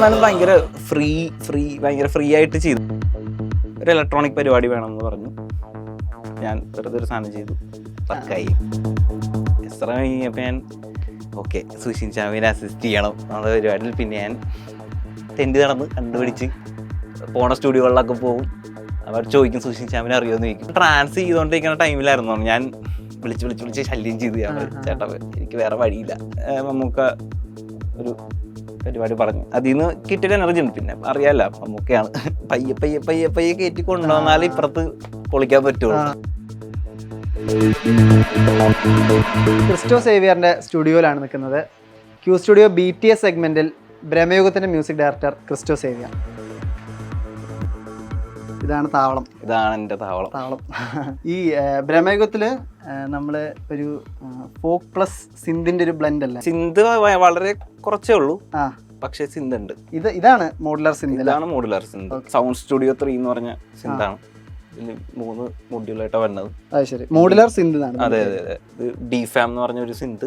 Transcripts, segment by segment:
എന്നാലും ഭയങ്കര free free ഭയങ്കര ഫ്രീ ആയിട്ട് ചെയ്തു. ഒരു ഇലക്ട്രോണിക് പരിപാടി വേണമെന്ന് പറഞ്ഞു. ഞാൻ വെറുതെ ഒരു സാധനം ചെയ്തു. വർക്കായി എത്ര കഴിഞ്ഞപ്പോൾ ഞാൻ ഓക്കെ സുഷിൻ ചാമിനെ അസിസ്റ്റ് ചെയ്യണം എന്നുള്ള പരിപാടിയിൽ പിന്നെ ഞാൻ തെണ്ടി നടന്ന് കണ്ടുപിടിച്ച് പോണ സ്റ്റുഡിയോകളിലൊക്കെ പോകും. അവർ ചോദിക്കും സുഷിൻ ചാമിനെ അറിയുമെന്ന്? ചോദിക്കും. ട്രാൻസ് ചെയ്തുകൊണ്ടിരിക്കുന്ന ടൈമിലായിരുന്നു ഞാൻ വിളിച്ച് വിളിച്ച് വിളിച്ച് ശല്യം ചെയ്തു. ചേട്ടാ എനിക്ക് വേറെ വഴിയില്ല. നമുക്ക് ഒരു പരിപാടി പറഞ്ഞു. അതിൽ നിന്ന് കിട്ടിയ എനർജി ഉണ്ട്. പിന്നെ അറിയാലോ മുക്കയാണ് പയ്യെ പയ്യെ പയ്യെ പയ്യെ കയറ്റി കൊണ്ടുവന്നാലേ ഇപ്പുറത്ത് പൊളിക്കാൻ പറ്റുള്ളൂ. ക്രിസ്റ്റോ സേവിയറിന്റെ സ്റ്റുഡിയോയിലാണ് നിൽക്കുന്നത്. Q studio B T S സെഗ്മെന്റിൽ ബ്രഹ്മയുഗത്തിന്റെ മ്യൂസിക് ഡയറക്ടർ ക്രിസ്റ്റോ സേവിയർ. ഇതാണ് താവളം. ഇതാണ് എന്റെ താവളം. താവളം. ഈ ബ്രഹ്മയുഗത്തിൽ നമ്മൾ ഒരു ഫോക്ക് പ്ലസ് സിന്ധിന്റെ ഒരു ബ്ലെൻഡ് അല്ല? സിന്ത് വളരെ കുറച്ചേ ഉള്ളൂ. ആ. പക്ഷേ സിന്ത് ഉണ്ട് ഇത് ഇതാണ് മോഡുലാർ സിന്ത് ഇതാണ് modular synth. Sound studio three എന്ന് പറഞ്ഞ സിന്താണ്. മൂന്ന് മൊഡ്യൂളായിട്ടാണ് വരുന്നത്. അത് ശരി. മോഡുലാർ സിന്ത് ആണ് അതെ അതെ അതെ. ഇത് ഡി ഫാം എന്ന് പറഞ്ഞ ഒരു സിന്ത്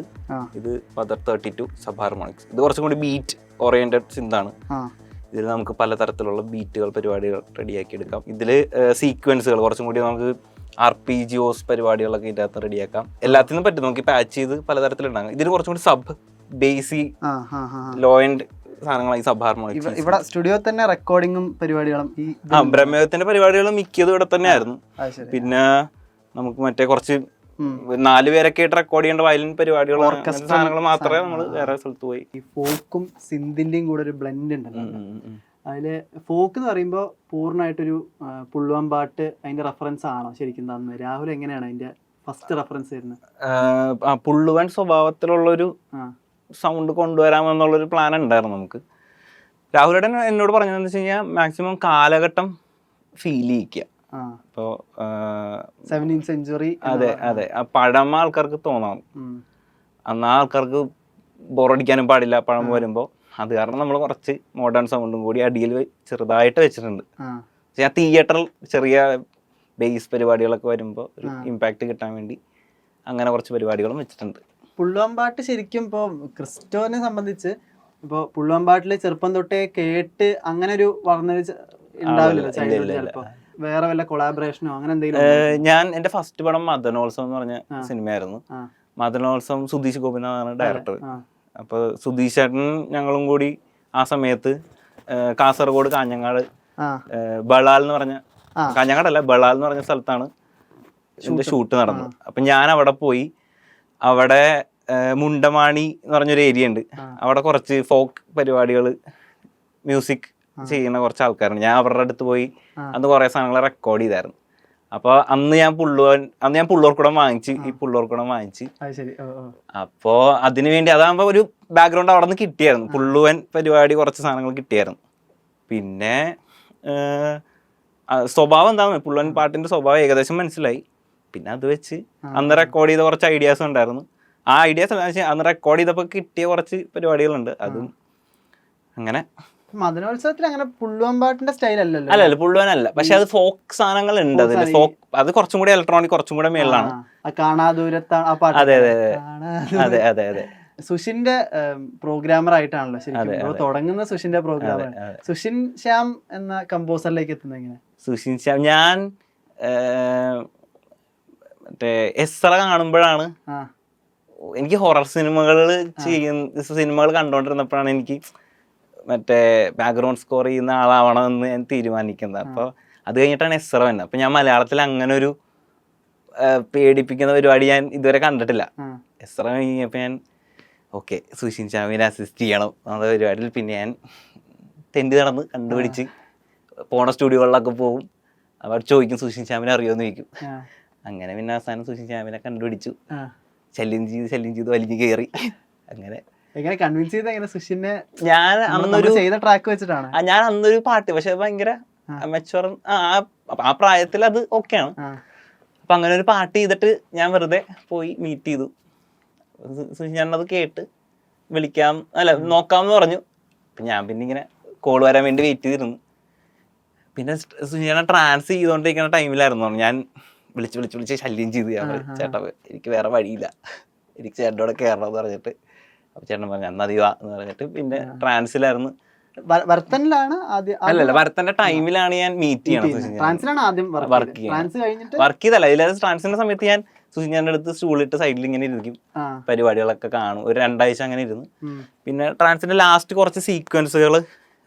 ഇത് Mother thirty two sub harmonics ഇത് കുറച്ചും കൂടി ബീറ്റ് ഓറിയന്റഡ് സിന്താണ്. ഇതിൽ നമുക്ക് പലതരത്തിലുള്ള ബീറ്റുകൾ പരിപാടികൾ റെഡിയാക്കി എടുക്കാം ഇതിൽ സീക്വൻസുകൾ കുറച്ചും കൂടി നമുക്ക് ആർ പി ജി ഓസ് പരിപാടികളൊക്കെ ഇതിനകത്ത് റെഡിയാക്കാം. എല്ലാത്തിനും പറ്റും. നമുക്ക് പാച്ച് ചെയ്ത് പലതരത്തിലുണ്ടാകാം ഇതിന് കുറച്ചും കൂടി സബ് ബേസി. ലോ ആൻഡ് സാധനങ്ങളായി സബ് ഹാർമോണിക്സ് ഇവ- ഇവിടെ സ്റ്റുഡിയോ തന്നെ റെക്കോർഡിങ്ങും പരിപാടികളും ഈ ആ ബ്രഹ്മയുഗത്തിന്റെ പരിപാടികൾ മിക്കതും ഇവിടെ തന്നെ ആയിരുന്നു പിന്നെ നമുക്ക് മറ്റേ കുറച്ച്. നാല് പേരൊക്കെ ആയിട്ട് റെക്കോർഡ് ചെയ്യേണ്ട വയലിൻ പരിപാടികൾ സാധനങ്ങൾ മാത്രമേ നമ്മൾ വേറെ സ്ഥലത്ത് പോയി. ഈ ഫോക്കും സിന്ധിന്റെയും കൂടെ ഒരു ബ്ലെൻഡ് ഉണ്ടല്ലോ. അതിൽ ഫോക്ക് എന്ന് പറയുമ്പോൾ പൂർണമായിട്ടൊരു പുള്ളുവൻ പാട്ട് അതിന്റെ റെഫറൻസ് ആണോ ശരിക്കും തന്നെ? രാഹുൽ എങ്ങനെയാണ് അതിന്റെ ഫസ്റ്റ് റെഫറൻസ് വരുന്നത്? പുള്ളുവൻ സ്വഭാവത്തിലുള്ളൊരു സൗണ്ട് കൊണ്ടുവരാമെന്നുള്ളൊരു പ്ലാൻ ഉണ്ടായിരുന്നു നമുക്ക്. രാഹുലേട്ടൻ എന്നോട് പറഞ്ഞതെന്ന് വെച്ച് കഴിഞ്ഞാൽ മാക്സിമം കാലഘട്ടം ഫീൽ ചെയ്യിക്കുക. ഇപ്പോൾ സെവന്റീൻ സെഞ്ചുറി അതെ അതെ. ആ പഴമ ആൾക്കാർക്ക് തോന്നാം. അന്ന് ആ ആൾക്കാർക്ക് ബോറടിക്കാനും പാടില്ല പഴം വരുമ്പോൾ അത് കാരണം നമ്മൾ കുറച്ച് മോഡേൺ സൗണ്ടും കൂടി അടിയിൽ ചെറുതായിട്ട് വെച്ചിട്ടുണ്ട്. ആ. ഞാൻ തിയേറ്ററിൽ ചെറിയ ബേസ് പരിപാടികളൊക്കെ വരുമ്പോൾ ഒരു ഇമ്പാക്റ്റ് കിട്ടാൻ വേണ്ടി അങ്ങനെ കുറച്ച് പരിപാടികളും വെച്ചിട്ടുണ്ട്. പുള്ളുവമ്പാട്ട് ശരിക്കും ഇപ്പോൾ ക്രിസ്റ്റോനെ സംബന്ധിച്ച് ഇപ്പോൾ പുള്ളുവമ്പാട്ടിലെ ചെറുപ്പം തൊട്ടേ കേട്ട് അങ്ങനെ ഒരു വളർന്നൊരു ഉണ്ടാവില്ലല്ലോ വേറെ വല്ല കൊളാബറേഷനോ അങ്ങനെ എന്തെങ്കിലും ഞാൻ എന്റെ ഫസ്റ്റ് പടം മദനോത്സവം എന്ന് പറഞ്ഞ സിനിമയായിരുന്നു. മദനോത്സവം സുധീഷ് ഗോപിനാഥാണ് ഡയറക്ടർ അപ്പൊ സുധീഷ് ചേട്ടൻ ഞങ്ങളും കൂടി ആ സമയത്ത് കാസർഗോഡ് കാഞ്ഞങ്ങാട് ബളാൽ എന്ന് പറഞ്ഞ കാഞ്ഞങ്ങാടല്ല ബളാൽ എന്ന് പറഞ്ഞ സ്ഥലത്താണ് ഇതിന്റെ ഷൂട്ട്. നടന്നത്. അപ്പൊ ഞാൻ അവിടെ പോയി അവിടെ മുണ്ടമാണി എന്ന് പറഞ്ഞൊരു ഏരിയ ഉണ്ട്. അവിടെ കുറച്ച് ഫോക്ക് പരിപാടികൾ മ്യൂസിക് ചെയ്യുന്ന കുറച്ച് ആൾക്കാരുണ്ട് ഞാൻ അവരുടെ അടുത്ത് പോയി അന്ന് കുറേ സാധനങ്ങൾ റെക്കോർഡ് ചെയ്തായിരുന്നു. അപ്പോൾ അന്ന് ഞാൻ പുള്ളുവൻ അന്ന് ഞാൻ പുള്ളോർക്കുടം വാങ്ങിച്ച് ഈ പുള്ളോർക്കുടം വാങ്ങിച്ച്. അപ്പോൾ അതിനു വേണ്ടി അതാകുമ്പോൾ ഒരു ബാക്ക്ഗ്രൗണ്ട് അവിടെ നിന്ന് കിട്ടിയായിരുന്നു പുള്ളുവൻ പരിപാടി കുറച്ച് സാധനങ്ങൾ കിട്ടിയായിരുന്നു. പിന്നെ സ്വഭാവം എന്താണ് പുള്ളുവൻ പാട്ടിന്റെ സ്വഭാവം ഏകദേശം മനസ്സിലായി. പിന്നെ അത് വെച്ച് അന്ന് റെക്കോർഡ് ചെയ്ത കുറച്ച് ഐഡിയാസ് ഉണ്ടായിരുന്നു. ആ ഐഡിയാസ് അന്ന് റെക്കോർഡ് ചെയ്തപ്പോൾ കിട്ടിയ കുറച്ച് പരിപാടികളുണ്ട്. അതും അങ്ങനെ. മദനോത്സവത്തിൽ അങ്ങനെ പുള്ളുവൻ പാട്ടിന്റെ സ്റ്റൈൽ അല്ലല്ലോ അല്ല അല്ല പുള്ളുവനല്ല. പക്ഷെ അത് ഫോക്ക് സാധനങ്ങൾ ഉണ്ട് അതിൽ ഫോക്ക്. അത് കുറച്ചും കൂടി ഇലക്ട്രോണിക് കുറച്ചും കൂടെ മേളിലാണ്. ആ കാണാ ദൂരത്താണ് ആ പാട്ട് അതെ, അതെ, അതെ. അതെ അതെ സുഷിന്റെ പ്രോഗ്രാമർ ആയിട്ടാണല്ലോ ശരിക്കും ബ്രോ തുടങ്ങുന്ന സുഷിന്റെ പ്രോഗ്രാമർ. സുഷിൻ ശ്യാം എന്ന കമ്പോസറിലേക്ക് എത്തുന്നത് എങ്ങനെ സുഷിൻ ശ്യാം ഞാൻ മറ്റേ മറ്റേ എറ കാണുമ്പോഴാണ് എനിക്ക് ഹൊറർ സിനിമകൾ ചെയ്യുന്ന സിനിമകൾ കണ്ടുകൊണ്ടിരുന്നപ്പോഴാണ് എനിക്ക് മറ്റേ ബാക്ക്ഗ്രൗണ്ട് സ്കോർ ചെയ്യുന്ന ആളാവണമെന്ന് ഞാൻ തീരുമാനിക്കുന്നത്. അപ്പോൾ അത് കഴിഞ്ഞിട്ടാണ് എസ്റ വന്നത് അപ്പോൾ ഞാൻ മലയാളത്തിൽ അങ്ങനെ ഒരു പേടിപ്പിക്കുന്ന പരിപാടി ഞാൻ ഇതുവരെ കണ്ടിട്ടില്ല. എസ്റ കഴിഞ്ഞപ്പോൾ ഞാൻ ഓക്കെ സുഷിൻ ചാമിനെ അസിസ്റ്റ് ചെയ്യണം എന്നുള്ള പരിപാടിയിൽ പിന്നെ ഞാൻ തെണ്ടി നടന്ന് കണ്ടുപിടിച്ച് പോണ സ്റ്റുഡിയോകളിലൊക്കെ പോകും. അവിടെ ചോദിക്കും സുഷിൻ ചാമിനെ അറിയുമെന്ന് ചോദിക്കും. അങ്ങനെ പിന്നെ അവസാനം സുഷിൻ ചാമിനെ കണ്ടുപിടിച്ചു. ശല്യം ചെയ്ത് ശല്യം ചെയ്ത് വലിഞ്ഞു കയറി അങ്ങനെ എങ്ങനെ കൺവിൻസ് ചെയ്ത് എങ്ങനെ സുഷിനെ ഞാൻ അന്നൊരു ചെയ്ത ട്രാക്ക് വെച്ചിട്ടാണ്? ഞാൻ അന്നൊരു പാട്ട് പക്ഷെ ഭയങ്കര. മെച്ചുവർ ആ പ്രായത്തിൽ അത് ഓക്കെയാണ്. അപ്പൊ അങ്ങനെ ഒരു പാട്ട് ചെയ്തിട്ട് ഞാൻ വെറുതെ പോയി മീറ്റ് ചെയ്തു. ഞാനത് കേട്ട് വിളിക്കാം അല്ല നോക്കാം എന്ന് പറഞ്ഞു ഞാൻ പിന്നെ ഇങ്ങനെ കോൾ വരാൻ വേണ്ടി വെയിറ്റ് ചെയ്തിരുന്നു. പിന്നെ സുജാന ട്രാൻസ് ചെയ്തുകൊണ്ടിരിക്കുന്ന ടൈമിലായിരുന്നു ഞാൻ വിളിച്ച് വിളിച്ച് വിളിച്ച് ശല്യം ചെയ്തു. ഞാൻ ചേട്ടാ എനിക്ക് വേറെ വഴിയില്ല. എനിക്ക് ചേട്ടനോട് കൂടെ കയറണം എന്ന് പറഞ്ഞിട്ട്. അപ്പൊ ചേട്ടൻ പറഞ്ഞു എന്നാ അതി വാ എന്ന് പറഞ്ഞിട്ട് പിന്നെ ട്രാൻസിലായിരുന്നു. വർത്തനിലാണ് അല്ലല്ല ടൈമിലാണ് ഞാൻ മീറ്റ് ചെയ്യണം ട്രാൻസിലാണ് ആദ്യം വർക്ക് കഴിഞ്ഞിട്ട് വർക്ക് ചെയ്തല്ല ട്രാൻസിന്റെ സമയത്ത് ഞാൻ സുശിഞ്ഞാന്റെ അടുത്ത് സ്റ്റൂളിട്ട് സൈഡിൽ ഇങ്ങനെ ഇരിക്കും. പരിപാടികളൊക്കെ കാണും. ഒരു രണ്ടാഴ്ച അങ്ങനെ ഇരുന്നു. പിന്നെ ട്രാൻസിന്റെ ലാസ്റ്റ് കുറച്ച് സീക്വൻസുകൾ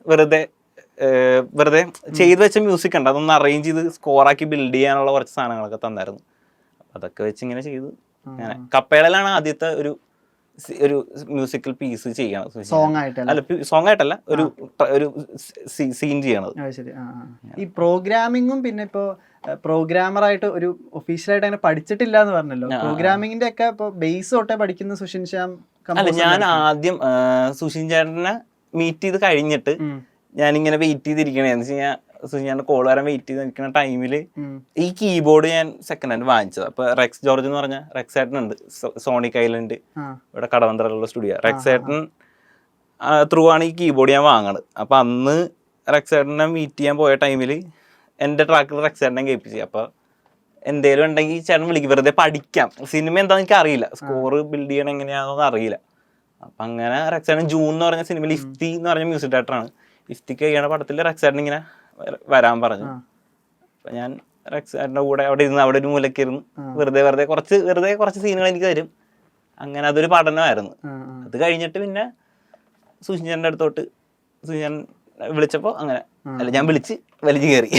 വെറുതെ വെറുതെ ചെയ്തു വെച്ച മ്യൂസിക് ഉണ്ട് അതൊന്ന് അറേഞ്ച് ചെയ്ത് സ്കോറാക്കി ബിൽഡ് ചെയ്യാനുള്ള കുറച്ച് സാധനങ്ങളൊക്കെ തന്നായിരുന്നു. അതൊക്കെ വെച്ച് ഇങ്ങനെ ചെയ്തു അങ്ങനെ. കപ്പേളയിലാണ് ആദ്യത്തെ ഒരു ഒരു മ്യൂസിക്കൽ പീസ് ചെയ്യണം. സോങ് ആയിട്ടല്ല? അല്ല സോങ് ആയിട്ടല്ല ഒരു ഒരു സീൻ ചെയ്യണത്. ഈ പ്രോഗ്രാമിങ്ങും പിന്നെ ഇപ്പോ പ്രോഗ്രാമറായിട്ട് ഒരു ഒഫീഷ്യലായിട്ട് അങ്ങനെ പഠിച്ചിട്ടില്ല എന്ന് പറഞ്ഞല്ലോ പ്രോഗ്രാമിങ്ങിന്റെ ഒക്കെ ഇപ്പൊ ബേസ് തൊട്ടേ പഠിക്കുന്ന സുഷിൻ ശ്യാം അല്ല ഞാൻ ആദ്യം സുഷിൻ ചേട്ടനെ മീറ്റ് ചെയ്ത് കഴിഞ്ഞിട്ട് ഞാനിങ്ങനെ വെയിറ്റ് ചെയ്തിരിക്കണേ. എന്ന് വെച്ച് കഴിഞ്ഞാൽ ഞാൻ കോൾ വരാൻ വെയിറ്റ് ചെയ്ത് നിൽക്കുന്ന ടൈമിൽ ഈ കീബോർഡ് ഞാൻ സെക്കൻഡ് ഹാൻഡ് വാങ്ങിച്ചത്. അപ്പൊ റെക്സ് ജോർജ് എന്ന് പറഞ്ഞ റെക്സ് ഏട്ടൻ ഉണ്ട്. സോണിക് ഐലൻഡ് ഇവിടെ കടവന്ത്രലുള്ള സ്റ്റുഡിയോ റെക്സ് ഏട്ടൻ ത്രൂ ആണ് ഈ കീബോർഡ് ഞാൻ വാങ്ങണത്. അപ്പൊ അന്ന് റെക്സ് ഏട്ടനെ മീറ്റ് ചെയ്യാൻ പോയ ടൈമിൽ എന്റെ ട്രാക്കിൽ റെക്സ് ഏട്ടനെ കേൾപ്പിച്ചു. അപ്പൊ എന്തേലും ഉണ്ടെങ്കിൽ ചേട്ടൻ വിളിക്കും. വെറുതെ പഠിക്കാം. സിനിമ എന്താണെന്ന് എനിക്ക് അറിയില്ല. സ്കോർ ബിൽഡ് ചെയ്യണം എങ്ങനെയാണെന്ന് അറിയില്ല. അപ്പൊ അങ്ങനെ റെക്സ് ഏട്ടൻ ജൂൺ എന്ന് പറഞ്ഞ സിനിമയിൽ ഇഫ്തി എന്ന് പറഞ്ഞ മ്യൂസിക് ഡയറക്ടറാണ് ഇഫ്തിക്ക് കഴിയണ പടത്തിൽ റെക്സേട്ടൻ ഇങ്ങനെ വരാൻ പറഞ്ഞു. അപ്പൊ ഞാൻ റെക്സാറിന്റെ കൂടെ അവിടെ ഇരുന്ന് അവിടെ ഒരു മൂലക്ക് ഇരുന്ന് വെറുതെ വെറുതെ കുറച്ച് വെറുതെ കുറച്ച് സീനുകൾ എനിക്ക് തരും. അങ്ങനെ അതൊരു പഠനമായിരുന്നു. അത് കഴിഞ്ഞിട്ട് പിന്നെ സുഷിൻചേട്ടന്റെ അടുത്തോട്ട് സുഷിൻചേട്ടൻ വിളിച്ചപ്പോ അങ്ങനെ അല്ല ഞാൻ വിളിച്ച് വലിച്ചു കയറി.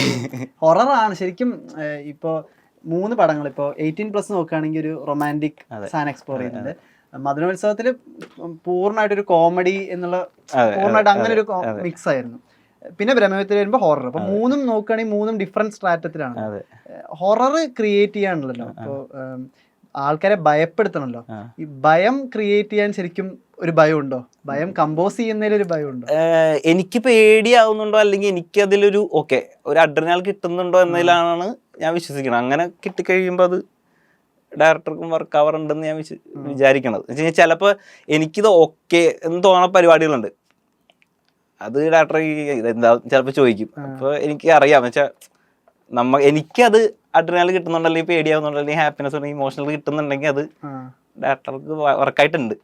ഹൊററാണ് ശരിക്കും ഇപ്പോ മൂന്ന് പടങ്ങൾ. ഇപ്പോ എയ്റ്റീൻ പ്ലസ് നോക്കുകയാണെങ്കിൽ ഒരു റൊമാന്റിക് സാൻ എക്സ്പ്ലോർ ചെയ്യുന്നുണ്ട്. മധുരോത്സവത്തിൽ പൂർണമായിട്ടൊരു കോമഡി എന്നുള്ള പൂർണമായിട്ട് അങ്ങനെ ഒരു മിക്സ് ആയിരുന്നു. പിന്നെ ബ്രഹ്മത്തിൽ വരുമ്പോൾ ഹൊറർ അപ്പൊ മൂന്നും നോക്കുകയാണെങ്കിൽ മൂന്നും ഡിഫറെന്റ് സ്ട്രാറ്റത്തിലാണ് ഹൊറർ ക്രിയേറ്റ് ചെയ്യാണല്ലോ അപ്പോൾ ആൾക്കാരെ ഭയപ്പെടുത്തണല്ലോ ഈ ഭയം ക്രിയേറ്റ് ചെയ്യാൻ ശരിക്കും ഒരു ഭയം ഉണ്ടോ ഭയം കമ്പോസ് ചെയ്യുന്നതിൽ ഒരു ഭയം ഉണ്ടോ എനിക്ക് പേടിയാവുന്നുണ്ടോ? അല്ലെങ്കിൽ എനിക്ക് അതിലൊരു ഓക്കെ ഒരു അഡ്രനാൽ കിട്ടുന്നുണ്ടോ എന്നതിലാണ് ഞാൻ വിശ്വസിക്കുന്നത്. അങ്ങനെ കിട്ടിക്കഴിയുമ്പോൾ അത് ഡയറക്ടർക്കും വർക്ക് ആവാറുണ്ടെന്ന് ഞാൻ വിശ്വ- വിചാരിക്കണത്. എന്ന് വെച്ച് കഴിഞ്ഞാൽ ചിലപ്പോൾ എനിക്കിത് ഓക്കെ എന്ന് തോന്നുന്ന പരിപാടികളുണ്ട്. അത് ഡാക്ടർ എന്താ ചിലപ്പോൾ ചോദിക്കും. അപ്പോൾ എനിക്ക് അറിയാം. വെച്ചാൽ നമ്മ എനിക്കത് അഡ്രിനാൽ കിട്ടുന്നുണ്ടല്ലോ അല്ലെങ്കിൽ പേടിയാവുന്നുണ്ടോ അല്ലെങ്കിൽ ഹാപ്പിനെസ് ഇമോഷണൽ കിട്ടുന്നുണ്ടെങ്കിൽ അത് ഡാക്ടർക്ക് വർക്കായിട്ടുണ്ട്.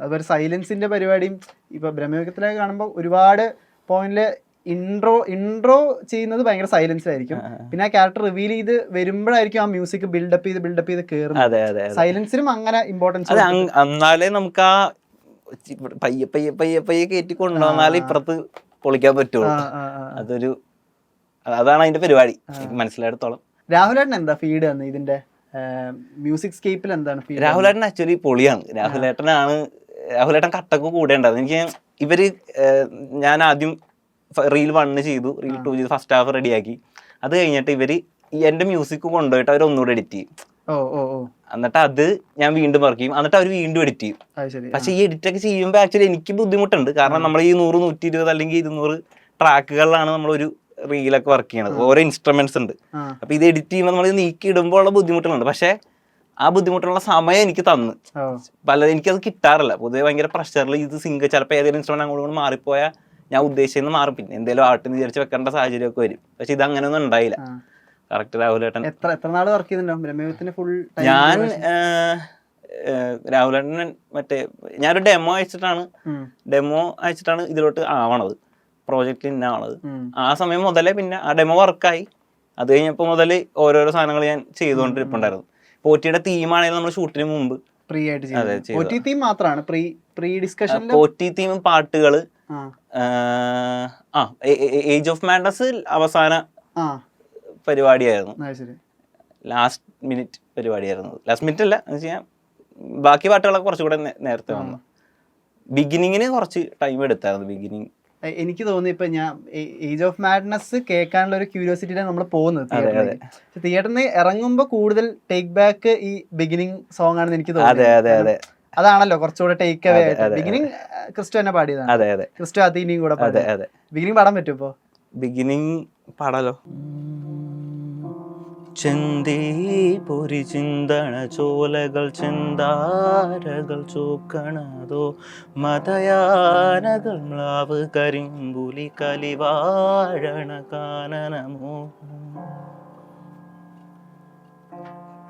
അതുപോലെ സൈലൻസിന്റെ പരിപാടിയും ഇപ്പൊ ബ്രഹ്മയുഗത്തിലൊക്കെ കാണുമ്പോൾ ഒരുപാട് പോയിന്റിൽ ഇൻട്രോ ഇൻട്രോ ചെയ്യുന്നത് ഭയങ്കര സൈലൻസ് ആയിരിക്കും പിന്നെ ആ ക്യാരക്ടർ റിവീൽ ചെയ്ത് വരുമ്പോഴായിരിക്കും ആ മ്യൂസിക് ബിൽഡപ്പ് ചെയ്ത് ബിൽഡപ്പ് ചെയ്ത് കയറുന്നത് സൈലൻസിനും അങ്ങനെ ഇമ്പോർട്ടൻസ് എന്നാലേ നമുക്ക് ആ പയ്യെ പയ്യെ പയ്യെ പയ്യെ കയറ്റി കൊണ്ടുവന്നാലേ ഇപ്പുറത്ത് പൊളിക്കാൻ പറ്റുള്ളൂ. അതൊരു അതാണ് അതിന്റെ പരിപാടി. മനസ്സിലായിടത്തോളം. രാഹുലേട്ടൻ എന്താ ഫീഡ് ഇതിന്റെ? മ്യൂസിക് സ്കേപ്പിൽ എന്താണ് രാഹുലേട്ടൻ ആക്ച്വലി പൊളിയാണ്. രാഹുലേട്ടനാണ് രാഹുലേട്ടൻ കട്ടക്ക് കൂടെ ഉണ്ടായിരുന്നു. എനിക്ക് ഇവർ ഞാൻ ആദ്യം റീൽ വണ്ണ് ചെയ്തു. റീൽ ടു ചെയ്തു. ഫസ്റ്റ് ഹാഫ് റെഡിയാക്കി അത് കഴിഞ്ഞിട്ട് ഇവർ എന്റെ മ്യൂസിക് കൊണ്ടുപോയിട്ട് അവർ ഒന്നുകൂടെ എഡിറ്റ് ചെയ്യും. എന്നിട്ട് അത് ഞാൻ വീണ്ടും വർക്ക് ചെയ്യും. എന്നിട്ട് അവർ വീണ്ടും എഡിറ്റ് ചെയ്യും. പക്ഷെ ഈ എഡിറ്റ് ഒക്കെ ചെയ്യുമ്പോൾ ആക്ച്വലി എനിക്ക് ബുദ്ധിമുട്ടുണ്ട്. കാരണം നമ്മൾ ഈ നൂറ് നൂറ്റി ഇരുപത് അല്ലെങ്കിൽ ഇരുന്നൂറ് ട്രാക്കുകളിലാണ് നമ്മൾ ഒരു റീലൊക്കെ വർക്ക് ചെയ്യണത്. ഓരോ ഇൻസ്ട്രുമെന്റ്സ് ഉണ്ട്. അപ്പൊ ഇത് എഡിറ്റ് ചെയ്യുമ്പോൾ നമ്മൾ നീക്കി ഇടുമ്പോൾ ഉള്ള ബുദ്ധിമുട്ടുകളുണ്ട്. പക്ഷെ ആ ബുദ്ധിമുട്ടുള്ള സമയം എനിക്ക് തന്ന്. പല എനിക്കത് കിട്ടാറില്ല. പൊതുവെ ഭയങ്കര പ്രഷറിൽ ഇത് സിംഗ് ചിലപ്പോൾ ഏതെങ്കിലും ഇൻസ്ട്രുമെന്റ് അങ്ങോട്ട് മാറിപ്പോയാൽ ഞാൻ ഉദ്ദേശിച്ചെന്ന് മാറും. പിന്നെ എന്തെങ്കിലും ആട്ടിന് വിചാരിച്ച് വെക്കേണ്ട സാഹചര്യമൊക്കെ വരും. പക്ഷെ ഇത് അങ്ങനെയൊന്നും ഉണ്ടായില്ല. കറക്റ്റ് രാഹുലേട്ടൻ എത്ര എത്ര നാൾ വർക്ക് ചെയ്തിട്ടുണ്ടാവും? ബ്രഹ്മയുഗത്തിന് ഫുൾ ഞാൻ രാഹുലേട്ടൻ മറ്റേ ഞാനൊരു ഡെമോ അയച്ചിട്ടാണ്. ഡെമോ അയച്ചിട്ടാണ് ഇതിലോട്ട് ആവണത്. പ്രോജക്റ്റ് ഇന്ന ആവണത്. ആ സമയം മുതലേ പിന്നെ ആ ഡെമോ വർക്കായി അത് കഴിഞ്ഞപ്പോൾ മുതൽ ഓരോരോ സാധനങ്ങൾ ഞാൻ ചെയ്തുകൊണ്ടിരിപ്പുണ്ടായിരുന്നു പോറ്റിയുടെ തീമാണെങ്കിൽ നമ്മൾ ഷൂട്ടിന് മുമ്പ്. പ്രീ ആയിട്ട് ചെയ്തതാ. തീം മാത്രമാണ് പ്രീ പ്രീ ഡിസ്കഷൻ പോറ്റി തീമും പാട്ടുകൾ ആ ഏജ് ഓഫ് മാൻഡസ് അവസാന പരിപാടിയായിരുന്നു. ലാസ്റ്റ് മിനിറ്റ് പരിപാടിയായിരുന്നു. ലാസ്റ്റ് മിനിറ്റ് അല്ല എന്ന് വെച്ചാൽ ബാക്കി പാട്ടുകളൊക്കെ കുറച്ചുകൂടെ നേരത്തെ വന്നു. ബിഗിനിങ്ങിന് കുറച്ച് ടൈം എടുത്തായിരുന്നു ബിഗിനിങ് എനിക്ക് തോന്നി ഇപ്പൊ ഞാൻ ഏജ് ഓഫ് മാഡ്നസ് കേൾക്കാനുള്ള ഒരു ക്യൂരിയോസിറ്റിയിലാണ് നമ്മൾ പോകുന്നത് തിയേറ്ററിൽ നിന്ന് ഇറങ്ങുമ്പോൾ കൂടുതൽ ടേക്ക് ബാക്ക് ഈ ബിഗിനിങ് സോങ് ആണെന്ന് എനിക്ക് തോന്നുന്നു. അതാണല്ലോ കുറച്ചുകൂടെ ടേക്ക് അവേ ബിഗിനിങ് ക്രിസ്റ്റോ തന്നെ പാടിയതാണ്. അതെ അതെ. ക്രിസ്റ്റോ അതീനിയും കൂടെ ബിഗിനിങ് പാടാൻ പറ്റും ഇപ്പോ? ബിഗിനിങ് പാടാലോ. ചെന്തീ പൊരി ചിന്തണ ചോലകൾ ചെന്താരകൾ ചോക്കണതോ മതയാനകൾ മ്ലാവ് കരിമ്പുലി കലിവാഴണ കാനനമോ?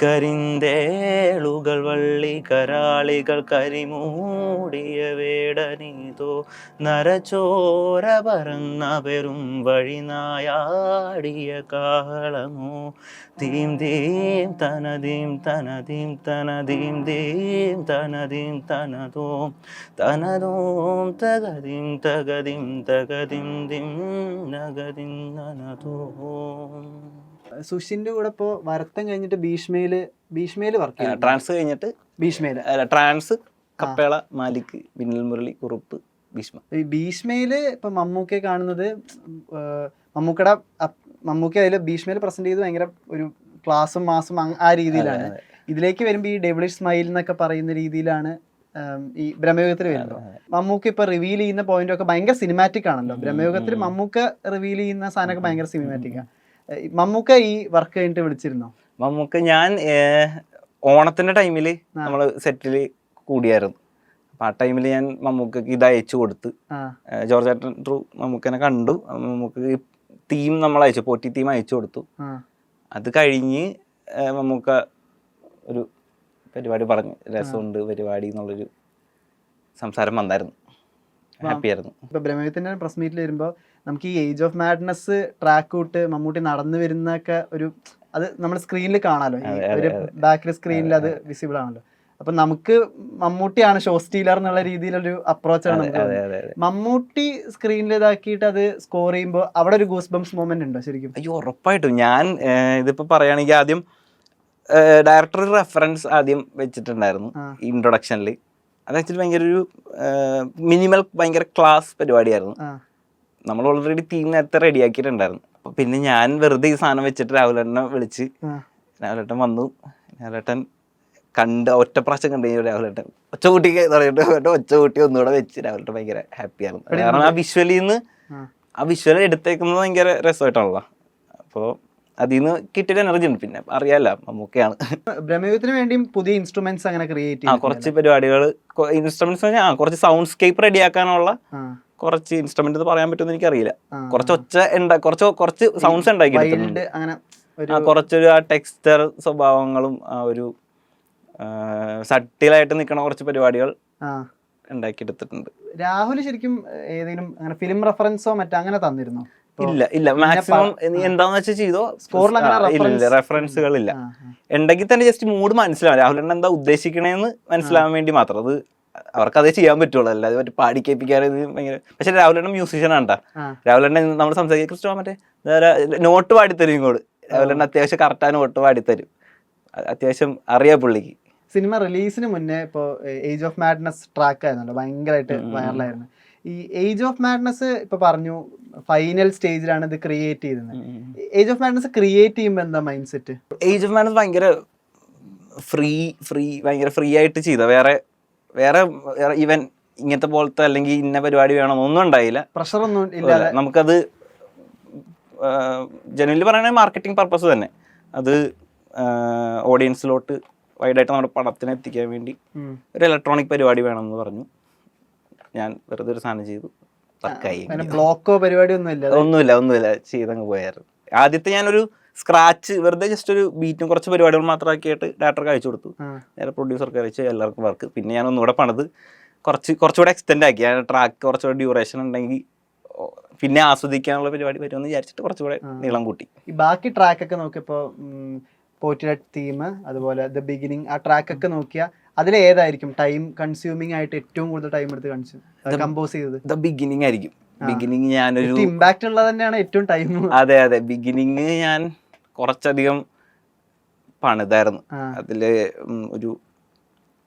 കരിന്തേളുകൾ വള്ളി കരാളികൾ കരിമൂടിയ വേടനീതോ നരചോര പറന്ന പെരും വഴിനായാടിയ കാളമോ. തീം തീം തനതീം തനതീം തനതീം തീം തനതീം തനതോം. തനതോം തകതിം തകതിം തകതിം ദിം നഗതിം നനതോം. സുഷിന്റെ കൂടെ ഇപ്പോ വരത്തം കഴിഞ്ഞിട്ട് ഭീഷ്മയിൽ ഭീഷ്മയിൽ വർക്ക് ട്രാൻസ് കഴിഞ്ഞിട്ട് ഭീഷ്മയിൽ. ട്രാൻസ് കപ്പേള മാലിക് ബിന്നൽ മുരളി കുറുപ്പ് ഭീഷ്മ. ഈ ഭീഷ്മയിൽ ഇപ്പൊ മമ്മൂക്കെ കാണുന്നത് മമ്മൂക്കയുടെ മമ്മൂക്ക അതിൽ ഭീഷ്മയിൽ പ്രസന്റ് ചെയ്ത് ഭയങ്കര ഒരു ക്ലാസും മാസും ആ രീതിയിലാണ്. ഇതിലേക്ക് വരുമ്പോ ഈ ഡെവിളിഷ് സ്മൈൽ എന്നൊക്കെ പറയുന്ന രീതിയിലാണ് ഈ ബ്രഹ്മയുഗത്തിൽ വരുന്നത്. മമ്മൂക്ക ഇപ്പൊ റിവീൽ ചെയ്യുന്ന പോയിന്റ് ഒക്കെ ഭയങ്കര സിനിമാറ്റിക് ആണല്ലോ. ബ്രഹ്മയുഗത്തിൽ മമ്മൂക്ക റിവീൽ ചെയ്യുന്ന സാധനമൊക്കെ ഭയങ്കര സിനിമാറ്റിക്കാ മമ്മൂക്ക ഈ വർക്ക് കഴിഞ്ഞിട്ട് വിളിച്ചിരുന്നോ? മമ്മൂക്ക ഞാൻ ഓണത്തിന്റെ ടൈമിൽ നമ്മൾ സെറ്റിൽ കൂടിയായിരുന്നു. അപ്പൊ ആ ടൈമിൽ ഞാൻ മമ്മൂക്കക്ക് ഇത് അയച്ചു കൊടുത്ത്. ജോർജ് ഏട്ടൻ ത്രൂ മമ്മൂക്കനെ കണ്ടു. മമ്മൂക്ക് തീം നമ്മൾ അയച്ചു പോറ്റി തീം അയച്ചു കൊടുത്തു. അത് കഴിഞ്ഞ് മമ്മൂക്ക ഒരു പരിപാടി പറഞ്ഞു. രസമുണ്ട് പരിപാടി എന്നുള്ളൊരു സംസാരം വന്നായിരുന്നു. ഹാപ്പി ആയിരുന്നു ഇപ്പൊ ബ്രഹ്മയുഗത്തിന്റെ പ്രസ് മീറ്റിൽ വരുമ്പോൾ നമുക്ക് ഈ Age of Madness track out Mammootty നടന്നു വരുന്നൊക്കെ ഒരു അത് നമ്മൾ സ്ക്രീനിൽ കാണാലോ. ഒരു. ബാക്കിൽ സ്ക്രീനിൽ അത് വിസിബിൾ ആണല്ലോ. അപ്പൊ നമുക്ക് മമ്മൂട്ടിയാണ് ഷോ സ്റ്റീലർ എന്നുള്ള രീതിയിലൊരു അപ്രോച്ചാണ്. അതെ അതെ മമ്മൂട്ടി സ്ക്രീനിൽ ഇതാക്കിയിട്ട് അത് സ്കോർ ചെയ്യുമ്പോൾ അവിടെ ഒരു ഗൂസ് ബംസ് മൂമെന്റ് ഉണ്ടോ ശരിക്കും? അയ്യോ ഉറപ്പായിട്ടും. ഞാൻ ഇതിപ്പോ പറയുകയാണെങ്കിൽ ആദ്യം ഡയറക്ടർ റെഫറൻസ് ആദ്യം വെച്ചിട്ടുണ്ടായിരുന്നു. ഇൻട്രൊഡക്ഷനിൽ അത് ആക്ച്വലി ഭയങ്കര ഒരു മിനിമൽ ഭയങ്കര ക്ലാസ് പരിപാടിയായിരുന്നു. നമ്മൾ ഓൾറെഡി ടീം നേരത്തെ റെഡിയാക്കിയിട്ടുണ്ടായിരുന്നു അപ്പൊ പിന്നെ ഞാൻ വെറുതെ ഈ സാധനം വെച്ചിട്ട് രാഹുലേട്ടനെ വിളിച്ച് രാഹുലേട്ടൻ വന്നു. രാഹുലേട്ടൻ കണ്ട് ഒറ്റ പ്രാവശ്യം കണ്ടു കഴിഞ്ഞു രാഹുലേട്ടൻ. ഒച്ച കൂട്ടി തുടങ്ങിയിട്ട് ഒച്ച കൂട്ടി ഒന്നുകൂടെ വെച്ച് രാഹുലേട്ടൻ ഭയങ്കര ഹാപ്പി ആയിരുന്നു. കാരണം ആ വിഷ്വലിൽ നിന്ന് ആ. ആ വിഷ്വൽ എടുത്തേക്കുന്നത് ഭയങ്കര രസമായിട്ടാണല്ലോ. അപ്പോൾ അതിൽ നിന്ന് കിട്ടിയ എനർജി ഉണ്ട്. പിന്നെ അറിയാലോ മമ്മൂക്കയാണ് ബ്രഹ്മയുഗത്തിന് വേണ്ടിയും പുതിയ ഇൻസ്ട്രുമെന്റ്സ് അങ്ങനെ ക്രിയേറ്റ് ആ കുറച്ച് പരിപാടികൾ ഇൻസ്ട്രുമെന്റ്സ് ആ കുറച്ച് സൗണ്ട് സ്കേപ്പ് റെഡിയാക്കാനുള്ള ആക്കാനുള്ള കുറച്ച് ഇൻസ്ട്രുമെന്റ് എന്ന് പറയാൻ പറ്റുമെന്ന് എനിക്കറിയില്ല. അറിയില്ല കുറച്ച് ഒച്ച ഉണ്ട് കുറച്ച് കുറച്ച് സൗണ്ട്സ് ഉണ്ടാക്കി കുറച്ചൊരു ആ ടെക്സ്ചർ സ്വഭാവങ്ങളും ആ ഒരു സട്ടിലായിട്ട് നിൽക്കണ കുറച്ച് പരിപാടികൾ ഉണ്ടാക്കിയെടുത്തിട്ടുണ്ട് രാഹുൽ ശരിക്കും ഏതെങ്കിലും അങ്ങനെ ഫിലിം റെഫറൻസോ മറ്റോ അങ്ങനെ തന്നിരുന്നോ? ഇല്ല ഇല്ല. മാക്സിമം എന്താന്ന് വെച്ചാൽ ചെയ്തോ? സ്കോറിൽ അങ്ങനെ ആ, ഇല്ല. ഉണ്ടെങ്കിൽ തന്നെ ജസ്റ്റ് മൂഡ് മനസ്സിലാവും. രാഹുൽ അണ്ണൻ എന്താ ഉദ്ദേശിക്കണേന്ന് മനസ്സിലാവാൻ വേണ്ടി മാത്രം. അത് അവർക്ക് അതേ ചെയ്യാൻ പറ്റുള്ളൂ. അല്ലാതെ മറ്റേ പാടി കേൾപ്പിക്കാതെ ഭയങ്കര പക്ഷെ രാഹുൽ അണ്ണൻ മ്യൂസീഷ്യൻ ആണ്ടാ. രാഹുൽ അണ്ണൻ നമ്മൾ സംസാരിക്കുക ക്രിസ്റ്റോ മറ്റേ നോട്ട് പാടിത്തരും ഇങ്ങോട്ട്. രാഹുൽ അണ്ണൻ അത്യാവശ്യം കറക്റ്റാണ് നോട്ട് പാടിത്തരും. അത്യാവശ്യം അറിയാം പുള്ളിക്ക്. സിനിമ റിലീസിന് മുന്നേ ഇപ്പോൾ ഏജ് ഓഫ് മാഡ്നസ് ട്രാക്ക് ആയിരുന്നല്ലോ. ഭയങ്കരമായിട്ട് വൈറലായിരുന്നു ഈ ഏജ് ഓഫ് മാഡ്നസ് ഇപ്പൊ പറഞ്ഞു ഫൈനൽ സ്റ്റേജിലാണ് ഇത് ക്രിയേറ്റ് ചെയ്തത് ഏജ് ഓഫ് മാഡ്നസ് ക്രിയേറ്റ് ചെയ്യുമ്പോൾ എന്താ mind set age of madness ഭയങ്കര ഫ്രീ ഫ്രീ ഭയങ്കര ഫ്രീ ആയിട്ട് ചെയ്ത. വേറെ വേറെ ഈവൻ ഇങ്ങനത്തെ പോലത്തെ അല്ലെങ്കിൽ ഇന്ന പരിപാടി വേണം ഒന്നും ഉണ്ടായില്ല. പ്രഷർ ഒന്നും ഇല്ല, നമുക്കത് ജനറലി പറയുകയാണെങ്കിൽ മാർക്കറ്റിംഗ് പർപ്പസ് തന്നെ. അത് ഓഡിയൻസിലോട്ട് വൈഡായിട്ട് നമ്മുടെ പടത്തിനെ എത്തിക്കാൻ വേണ്ടി ഒരു ഇലക്ട്രോണിക് പരിപാടി വേണമെന്ന് പറഞ്ഞു. ഞാൻ വെറുതെ ഒരു സാധനം ചെയ്തു. വർക്കായി ബ്ലോക്കോ പരിപാടി ഒന്നുമില്ല ഒന്നുമില്ല ഒന്നുമില്ല. ചെയ്തങ്ങ് പോയായിരുന്നു. ആദ്യത്തെ ഞാനൊരു സ്ക്രാച്ച് വെറുതെ ജസ്റ്റ് ഒരു ബീറ്റും കുറച്ച് പരിപാടികൾ മാത്രമാക്കിയിട്ട് ഡയറക്ടർക്ക് അയച്ചു കൊടുത്തു. നേരെ പ്രൊഡ്യൂസർക്ക് അയച്ചു എല്ലാവർക്കും വർക്ക് പിന്നെ ഞാൻ ഒന്നുകൂടെ പണിത് കുറച്ച് കുറച്ചുകൂടെ എക്സ്റ്റെൻഡ് ആക്കി. ഞാൻ ട്രാക്ക് കുറച്ചുകൂടെ ഡ്യൂറേഷൻ ഉണ്ടെങ്കിൽ പിന്നെ ആസ്വദിക്കാനുള്ള പരിപാടി വരുമെന്ന് വിചാരിച്ചിട്ട് കുറച്ചുകൂടെ നീളം കൂട്ടി. ബാക്കി ട്രാക്കൊക്കെ നോക്കിയപ്പോ പോർട്രേറ്റ് തീം അതുപോലെ ദ ബിഗിനിങ് ആ ട്രാക്കൊക്കെ നോക്കിയാൽ അതിൽ ഏതായിരിക്കും ടൈം കൺസ്യൂമിങ് ആയിട്ട് ഏറ്റവും കൂടുതൽ ടൈം എടുത്ത് കൺസ്യൂം കമ്പോസ് ചെയ്തത്? ദ ബിഗിനിങ് ആയിരിക്കും. ബിഗിനിങ് ഞാനൊരു ഇമ്പാക്ട് ഉള്ളത് തന്നെയാണ് ഏറ്റവും ടൈം അതെ അതെ. ബിഗിനിങ് ഞാൻ കുറച്ചധികം പണിതായിരുന്നു. അതിൽ അതിൽ ഒരു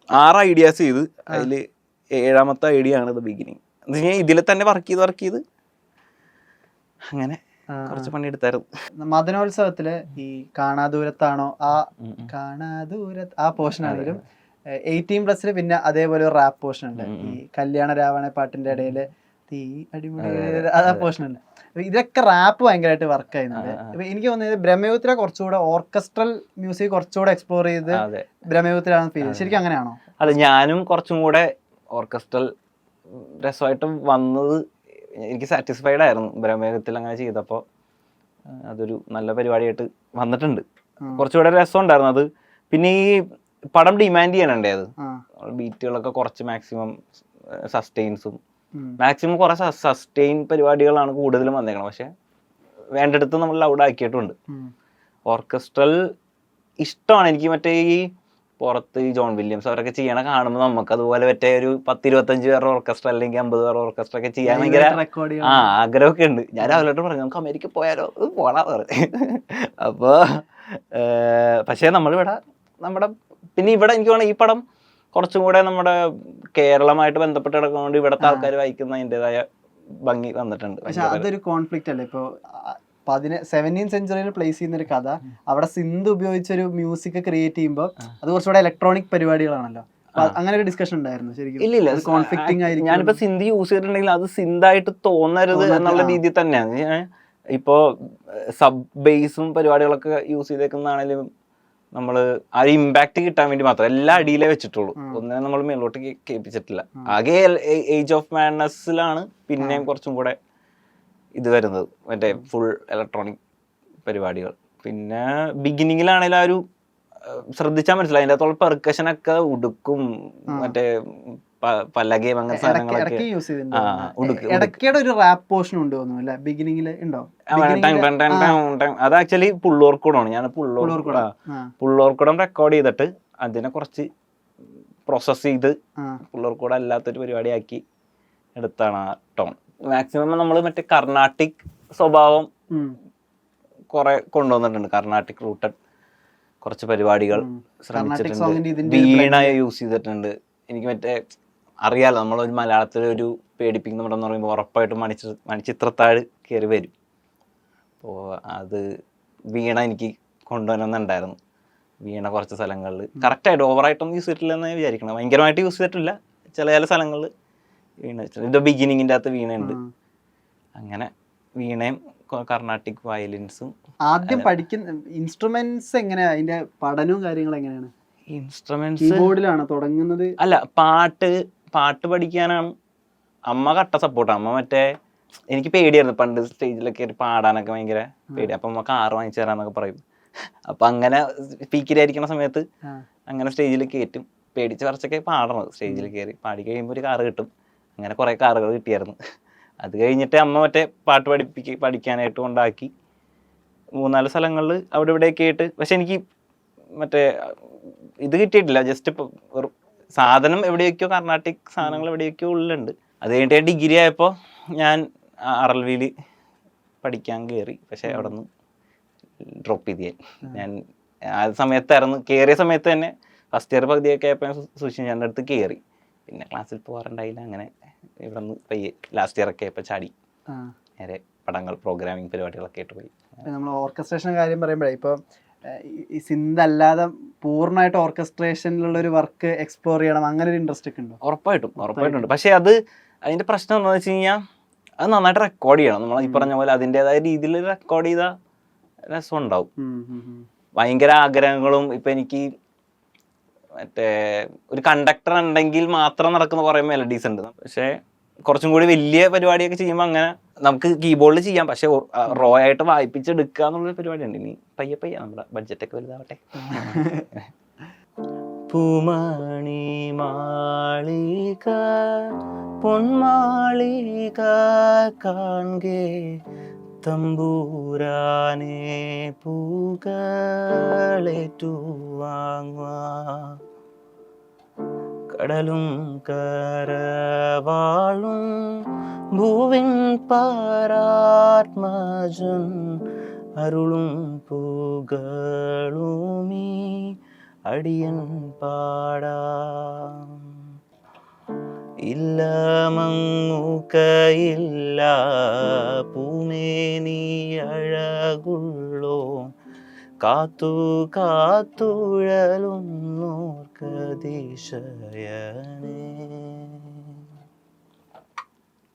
ആറ് ഐഡിയാസ് ചെയ്ത് അതിൽ ഏഴാമത്തെ ഐഡിയ ആണ് ദ ബിഗിനിങ് ഇതിൽ തന്നെ വർക്ക് ചെയ്ത് വർക്ക് ചെയ്ത് അങ്ങനെ കുറച്ച് പണിയെടുത്തായിരുന്നു മദനോത്സവത്തിൽ ഈ കാണാദൂരത്താണോ? ആ കാണാദൂര ആ പോർഷൻ ആണെങ്കിലും എയ്റ്റീൻ പ്ലസിൽ പിന്നെ അതേപോലെ ഒരു റാപ്പ് പോർഷൻ ഉണ്ട്. ഈ കല്യാണ രാവണ പാട്ടിന്റെ ഇടയിൽ തീ അടിമുടി ആ പോർഷൻ ഉണ്ട്. ഇതൊക്കെ റാപ്പ് ഭയങ്കരമായിട്ട് വർക്ക് ചെയ്യുന്നുണ്ട് എനിക്ക് തോന്നുന്നത് ബ്രഹ്മയുഗത്തിലെ കുറച്ചുകൂടെ ഓർക്കസ്ട്രൽ മ്യൂസിക് കുറച്ചുകൂടെ എക്സ്പ്ലോർ ചെയ്ത് അതെ. ബ്രഹ്മയുഗത്തിലാണ് ഫീൽ ശരിക്കും അങ്ങനെയാണോ? അതെ ഞാനും കുറച്ചും കൂടെ ഓർക്കസ്ട്രൽ രസമായിട്ട് വന്നത് എനിക്ക് സാറ്റിസ്ഫൈഡ് ആയിരുന്നു ബ്രഹ്മേഗത്തിൽ അങ്ങനെ ചെയ്തപ്പോൾ അതൊരു നല്ല പരിപാടിയായിട്ട് വന്നിട്ടുണ്ട്. കുറച്ചുകൂടെ രസം ഉണ്ടായിരുന്നു അത്. പിന്നെ ഈ പടം ഡിമാൻഡ് ചെയ്യണണ്ടേ അത്. ബീറ്റുകളൊക്കെ കുറച്ച് മാക്സിമം സസ്റ്റെയിൻസും മാക്സിമം കുറെ സസ്റ്റെയിൻ പരിപാടികളാണ് കൂടുതലും വന്നേക്കണം പക്ഷെ വേണ്ടടുത്ത് നമ്മൾ ലൗഡ് ആക്കിയിട്ടുണ്ട്. ഓർക്കസ്ട്രൽ ഇഷ്ടമാണ്. എനിക്ക് മറ്റേ ഈ പുറത്ത് ഈ ജോൺ വില്യംസ് അവരൊക്കെ ചെയ്യണ കാണുമ്പോൾ നമുക്ക് അതുപോലെ മറ്റേ ഒരു പത്ത് ഇരുപത്തഞ്ച് പേരുടെ ഓർക്കസ്ട്ര അല്ലെങ്കിൽ അമ്പത് പേരുടെ ഓർക്കസ്ട്ര ഒക്കെ ചെയ്യാൻ ഭയങ്കര ആ ആഗ്രഹമൊക്കെ ഉണ്ട്. ഞാൻ അവരോട് പറഞ്ഞു നമുക്ക് അമേരിക്ക പോയാലോ? പോണാ പറഞ്ഞു. അപ്പോ പക്ഷേ നമ്മളിവിടെ നമ്മുടെ പിന്നെ ഇവിടെ എനിക്ക് തോന്നുന്നു ഈ പടം കുറച്ചും കൂടെ നമ്മുടെ കേരളമായിട്ട് ബന്ധപ്പെട്ട് കിടക്കുന്നതുകൊണ്ട് ഇവിടുത്തെ ആൾക്കാർ വായിക്കുന്നതിന്റെതായ ഭംഗി വന്നിട്ടുണ്ട് പക്ഷെ അതൊരു കോൺഫ്ലിക്റ്റ് അല്ലേ? ഇപ്പോൾ പതിന സെവന്റീൻ സെഞ്ചുറിയിൽ പ്ലേസ് ചെയ്യുന്ന ഒരു കഥ അവിടെ സിന്ധു ഉപയോഗിച്ചൊരു മ്യൂസിക് ക്രിയേറ്റ് ചെയ്യുമ്പോൾ അത് കുറച്ചുകൂടെ ഇലക്ട്രോണിക് പരിപാടികളാണല്ലോ. അങ്ങനെ ഒരു ഡിസ്കഷൻ ഉണ്ടായിരുന്നു ശരിക്കും. ഇല്ല ഇല്ല. കോൺഫ്ലിക്റ്റിംഗ് ആയിരിക്കും. ഞാനിപ്പോ സിന്ധി യൂസ് ചെയ്തിട്ടുണ്ടെങ്കിൽ അത് സിന്ധായിട്ട് തോന്നരുത് എന്നുള്ള രീതിയിൽ തന്നെയാണ്. ഇപ്പോൾ ഇപ്പോ സബ് ബേസും പരിപാടികളൊക്കെ യൂസ് ചെയ്തേക്കുന്നതാണെങ്കിലും നമ്മൾ ആ ഇമ്പാക്ട് കിട്ടാൻ വേണ്ടി മാത്രം എല്ലാ അടിയിലേ വെച്ചിട്ടുള്ളൂ. ഒന്നിനെ നമ്മൾ മേലോട്ട് കേൾപ്പിച്ചിട്ടില്ല. ആകെ ഏജ് ഓഫ് മാഡ്നസ്സിലാണ് പിന്നെയും കുറച്ചും കൂടെ ഇത് വരുന്നത്. മറ്റേ ഫുൾ ഇലക്ട്രോണിക് പരിപാടികൾ. പിന്നെ ബിഗിനിങ്ങിലാണെങ്കിലും ആ ഒരു ശ്രദ്ധിച്ചാൽ മനസ്സിലായി. അതിന്റെ അകത്തുള്ള പെർക്കഷനൊക്കെ ഉടുക്കും. മറ്റേ പ- പലകയും അങ്ങനത്തെ സാധനങ്ങളൊക്കെ ഇടയ്ക്കയുടെ ഒരു റാപ്പ് പോർഷൻ ഉണ്ട് തോന്നുന്നു ബിഗിനിങ്ങിൽ ഉണ്ടോ. അത് ആക്ച്വലി പുള്ളൂർക്കൂടാണ് ഞാൻ പുള്ളൂർ പുള്ളൂർക്കുടം. ആ, റെക്കോർഡ് ചെയ്തിട്ട് അതിനെ കുറച്ച് പ്രോസസ് ചെയ്ത് പുള്ളോർക്കൂടം പുള്ളൂർക്കൂടം അല്ലാത്തൊരു പരിപാടിയാക്കി എടുത്താണ് ആ ടോൺ മാക്സിമം നമ്മൾ മറ്റേ കർണാട്ടിക് സ്വഭാവം കുറെ കൊണ്ടുവന്നിട്ടുണ്ട്. കർണാട്ടിക് റൂട്ടഡ് കുറച്ച് പരിപാടികൾ ശ്രമിച്ചിട്ടുണ്ട്. വീണ യൂസ് ചെയ്തിട്ടുണ്ട്. എനിക്ക് മറ്റേ അറിയാലോ നമ്മളൊരു മലയാളത്തിലെ ഒരു പേടിപ്പിക്കുന്ന പടം എന്ന് പറയുമ്പോൾ ഉറപ്പായിട്ടും മണിച്ചി മണിച്ചിത്രത്താഴ് കയറി വരും. അപ്പോൾ അത് വീണ എനിക്ക് കൊണ്ടുവരണമെന്നുണ്ടായിരുന്നു വീണ കുറച്ച് സ്ഥലങ്ങളിൽ കറക്റ്റായിട്ട് ഓവറായിട്ടൊന്നും യൂസ് ചെയ്തിട്ടില്ലെന്ന് വിചാരിക്കണം. ഭയങ്കരമായിട്ട് യൂസ് ചെയ്തിട്ടില്ല. ചില ചില സ്ഥലങ്ങളിൽ വീണ ഇതിന്റെ ബിഗിനിങ്ങിന്റെ അകത്ത് വീണയുണ്ട് അങ്ങനെ വീണയും കർണാട്ടിക് വയലിൻസും ആദ്യം പഠിക്കുന്ന ഇൻസ്ട്രുമെന്റ്സ് എങ്ങനെയാ? അതിന്റെ പഠനവും കാര്യങ്ങളും എങ്ങനെയാണ്? ഇൻസ്ട്രുമെന്റ്സ് കീബോർഡിലാണ് തുടങ്ങുന്നത്? അല്ല പാട്ട് പാട്ട് പഠിക്കാനാണ്. അമ്മ കട്ട സപ്പോർട്ടാണ് അമ്മ മറ്റേ എനിക്ക് പേടിയായിരുന്നു പണ്ട് സ്റ്റേജിലൊക്കെ കയറി പാടാനൊക്കെ ഭയങ്കര പേടി. അപ്പം അമ്മ കാറ് വാങ്ങിച്ചു തരാന്നൊക്കെ പറയും. അപ്പൊ അങ്ങനെ സ്പീക്കറായിരിക്കുന്ന സമയത്ത് അങ്ങനെ സ്റ്റേജിൽ കയറ്റും പേടിച്ച് കുറച്ചൊക്കെ പാടണം സ്റ്റേജിൽ കയറി പാടി കഴിയുമ്പോൾ ഒരു കാറ് കിട്ടും. അങ്ങനെ കുറേ കാറുകൾ കിട്ടിയായിരുന്നു. അത് കഴിഞ്ഞിട്ട് അമ്മ മറ്റേ പാട്ട് പഠിപ്പിക്ക പഠിക്കാനായിട്ട് കൊണ്ടാക്കി. മൂന്നാൽ സ്ഥലങ്ങളിൽ അവിടെ ഇവിടെയൊക്കെ ആയിട്ട്. പക്ഷെ എനിക്ക് മറ്റേ ഇത് കിട്ടിയിട്ടില്ല. ജസ്റ്റ് സാധനം എവിടെയൊക്കെയോ കർണാട്ടിക് സാധനങ്ങൾ എവിടെയൊക്കെയോ ഉള്ളുണ്ട് അത് കഴിഞ്ഞിട്ട് ഡിഗ്രി ആയപ്പോൾ ഞാൻ അറൽവിയിൽ പഠിക്കാൻ കയറി പക്ഷെ അവിടെ നിന്ന് ഡ്രോപ്പ് ചെയ്ത്. ഞാൻ ഞാൻ ആ സമയത്തായിരുന്നു കയറിയ സമയത്ത് തന്നെ ഫസ്റ്റ് ഇയർ പകുതിയൊക്കെ ആയപ്പോൾ സുഷിൻ ഞാൻ അടുത്ത് കയറി പിന്നെ ക്ലാസ്സിൽ പോകാറുണ്ടായില്ല അങ്ങനെ ഇവിടെ നിന്ന് പയ്യെ ലാസ്റ്റ് ഇയർ ഒക്കെ ആയപ്പോൾ ചാടി. നേരെ പടങ്ങൾ പ്രോഗ്രാമിംഗ് പരിപാടികളൊക്കെ ആയിട്ട് പോയി. നമ്മൾ ഓർക്കസ്ട്രേഷൻ കാര്യം പറയുമ്പോഴേ ഇപ്പൊ ഏഹ്, ഈ- ഈ സിന്ത് അല്ലാതെ പൂർണമായിട്ട് ഓർക്കസ്ട്രേഷനിലുള്ള ഒരു വർക്ക് എക്സ്പ്ലോർ ചെയ്യണം അങ്ങനെ ഒരു ഇൻട്രസ്റ്റ് ഒക്കെ ഉണ്ടോ? ഉറപ്പായിട്ടും ഉറപ്പായിട്ടുണ്ട് പക്ഷേ അത് അതിന്റെ പ്രശ്നം എന്താണെന്ന് വെച്ച് കഴിഞ്ഞാൽ അത് നന്നായിട്ട് റെക്കോർഡ് ചെയ്യണം. നമ്മൾ ഈ പറഞ്ഞ പോലെ അതിന്റെതായ രീതിയിൽ റെക്കോർഡ് ചെയ്ത രസം ഉണ്ടാവും. ഭയങ്കര ആഗ്രഹങ്ങളും ഇപ്പം എനിക്ക് മറ്റേ ഒരു കണ്ടക്ടർ ഉണ്ടെങ്കിൽ മാത്രം നടക്കുന്ന കുറേ മെലഡീസ് ഉണ്ട്. പക്ഷേ കുറച്ചും കൂടി വലിയ പരിപാടിയൊക്കെ ചെയ്യുമ്പോൾ അങ്ങനെ നമുക്ക് കീബോർഡിൽ ചെയ്യാം. പക്ഷെ റോ ആയിട്ട് വായിപ്പിച്ചെടുക്കുക എന്നുള്ള പരിപാടിയുണ്ട്. ഇനി പയ്യെ പയ്യെ നമ്മുടെ ബഡ്ജറ്റൊക്കെ വലുതാവട്ടെ. പൂമണി മാളിക പൊന്മാളിക കാൺകേ തമ്പൂരാനെ പൂകളേറ്റുവാങ്ങുക കടലും കരവാളും ഭൂവിൻ പാരാത്മജൻ അരുളും പൂകളുമീ അടിയൻ പാടാം. ഇല്ല മങ്ങുകയില്ല പൂമേനി അഴകുള്ളോ. കാത്തു കാത്തുഴലും നോർക്കതിശയനേ